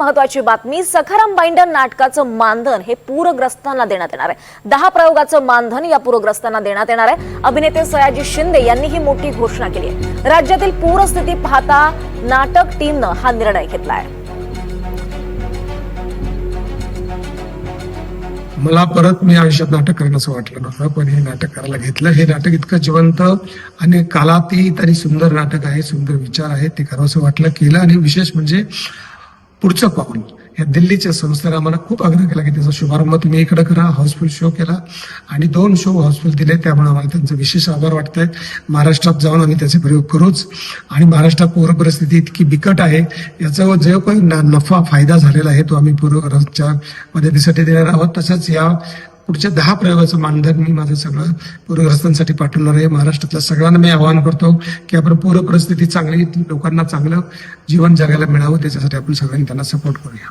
महत्वाची बातमी सखाराम बाइंडर नाटकाचं मानधन हे पूरग्रस्तांना देण्यात येणार आहे. दहा प्रयोगाचं मानधन या पूरग्रस्तांना देण्यात येणार आहे. अभिनेते सयाजी शिंदे यांनी ही मोठी घोषणा केली आहे. राज्यातील पूरस्थिती पाहता नाटक टीमनं हा निर्णय घेतला आहे. मला परत मी आयुष्यात नाटक करणं असं वाटलं नव्हतं पण हे नाटक करायला घेतलं. हे नाटक इतकं जिवंत आणि कालातीत आणि सुंदर नाटक आहे सुंदर विचार आहे ते करावंसं वाटलं केलं. आणि विशेष म्हणजे पुढचं पाऊल. या दिल्लीच्या संस्थेला आम्हाला खूप आग्रह केला की त्याचा शुभारंभ तुम्ही इकडे करा हाऊसफुल शो केला. आणि दोन शो हाऊसफुल दिले त्यामुळे आम्हाला त्यांचं विशेष आभार वाटतंय. महाराष्ट्रात जाऊन आम्ही त्याचे प्रयोग करूच. आणि महाराष्ट्रात पूर परिस्थिती इतकी बिकट आहे याचा जो काही नफा फायदा झालेला आहे तो आम्ही पूर्वच्या मदतीसाठी देणार आहोत. तसंच या पुढच्या दहा प्रयोगाचं मानधन मी माझं सगळं पूरग्रस्तांसाठी पाठवणार आहे. महाराष्ट्रातल्या सगळ्यांना मी आवाहन करतो की आपण पूर परिस्थिती चांगली लोकांना चांगलं जीवन जगायला मिळावं. त्याच्यासाठी आपण सगळ्यांनी त्यांना सपोर्ट करूया.